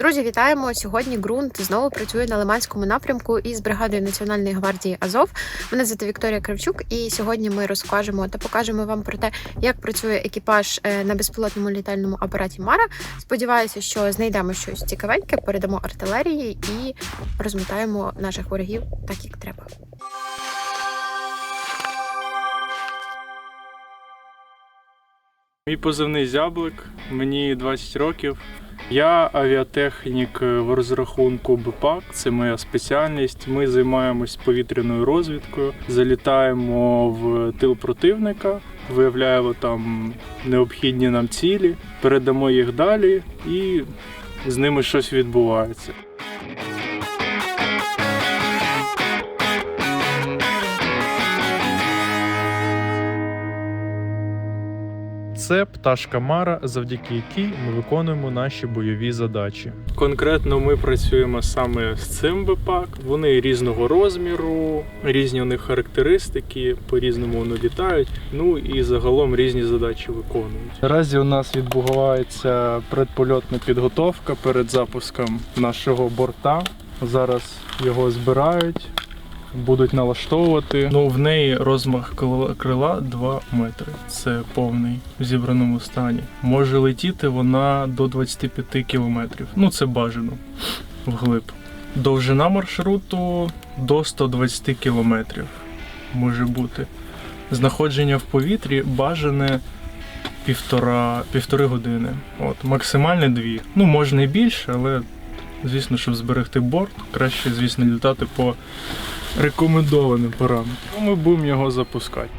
Друзі, вітаємо! Сьогодні ґрунт знову працює на Лиманському напрямку із бригадою Національної гвардії Азов. Мене звати Вікторія Кравчук, і сьогодні ми розкажемо та покажемо вам про те, як працює екіпаж е, на безпілотному літальному апараті Мара. Сподіваюся, що знайдемо щось цікавеньке, передамо артилерії і розмотаємо наших ворогів так, як треба. Мій позивний зяблик, мені 20 років. Я авіатехнік в розрахунку БПАК, це моя спеціальність. Ми займаємось повітряною розвідкою, залітаємо в тил противника, виявляємо там необхідні нам цілі, передамо їх далі і з ними щось відбувається. Це пташка Мара, завдяки якій ми виконуємо наші бойові задачі. Конкретно ми працюємо саме з цим БПАК. Вони різного розміру, різні у них характеристики, по-різному вони літають. Ну і загалом різні задачі виконують. Наразі у нас відбувається предпольотна підготовка перед запуском нашого борта. Зараз його збирають. Будуть налаштовувати. Ну, в неї розмах крила- крила 2 метри. Це повний в зібраному стані. Може летіти вона до 25 кілометрів. Ну, це бажано вглиб. Довжина маршруту до 120 кілометрів може бути. Знаходження в повітрі бажане півтора, півтори години. От, максимальне дві. Ну, можна і більше, але звісно, щоб зберегти борт, краще, звісно, літати по рекомендованим параметрам. Ну, Ми будемо його запускати.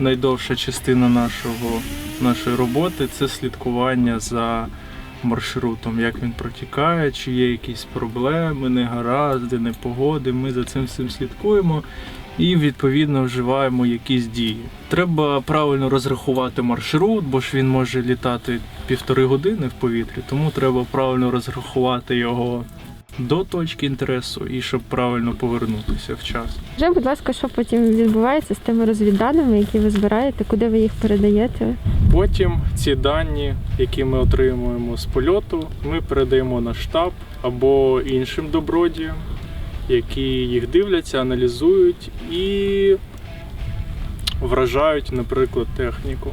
Найдовша частина нашого, нашої роботи це слідкування за маршрутом, як він протікає, чи є якісь проблеми, негаразди, непогоди. Ми за цим всім слідкуємо і відповідно вживаємо якісь дії. Треба правильно розрахувати маршрут, бо ж він може літати півтори години в повітрі, тому треба правильно розрахувати його до точки інтересу і щоб правильно повернутися в час. Скажи, будь ласка, що потім відбувається з тими розвідданими, які ви збираєте, куди ви їх передаєте? Потім ці дані, які ми отримуємо з польоту, ми передаємо на штаб або іншим добродіям, які їх дивляться, аналізують і вражають, наприклад, техніку,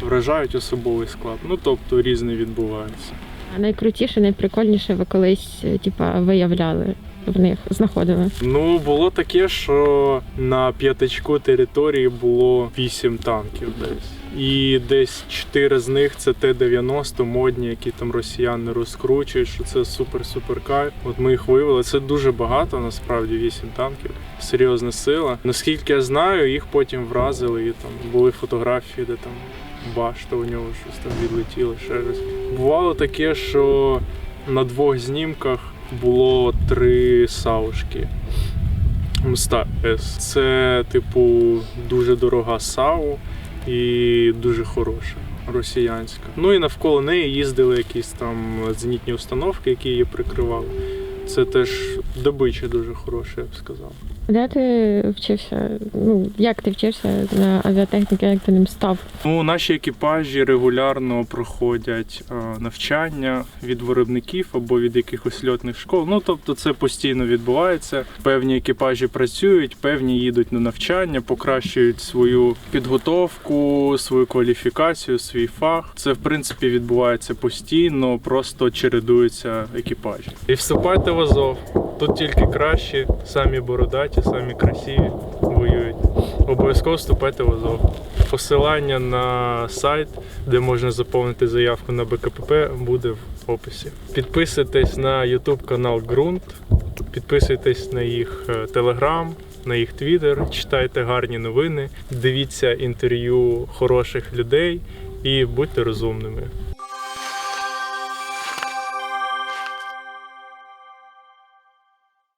вражають особовий склад. Ну тобто різне відбувається. А найкрутіше, найприкольніше ви колись е, типа, виявляли в них, знаходили. Ну, було таке, що на п'ятачку території було вісім танків десь. І десь 4 з них це Т-90 модні, які там росіяни розкручують, що це супер-супер кайф. От ми їх виявили. Це дуже багато, насправді 8 танків. Серйозна сила. Наскільки я знаю, їх потім вразили і там були фотографії, де там башта у нього щось там відлетіло ще раз. Бувало таке, що на двох знімках було три саушки. Мста С. Це, типу, дуже дорога САУ і дуже хороша. Росіянська. Ну і навколо неї їздили якісь там зенітні установки, які її прикривали. Це теж добича дуже хороша, я б сказав. Де ти вчився? Ну, як ти вчився на авіатехніки, як ти ним став? Ну, наші екіпажі регулярно проходять е, навчання від виробників або від якихось льотних школ. Ну тобто це постійно відбувається. Певні екіпажі працюють, певні їдуть на навчання, покращують свою підготовку, свою кваліфікацію, свій фах. Це в принципі відбувається постійно, просто чередуються екіпажі. І вступайте в Азов. Тут тільки кращі, самі бородаті, самі красиві воюють. Обов'язково вступайте в Азов. Посилання на сайт, де можна заповнити заявку на БКПП, буде в описі. Підписуйтесь на YouTube канал Ґрунт, підписуйтесь на їх телеграм, на їх твіттер, читайте гарні новини, дивіться інтерв'ю хороших людей і будьте розумними.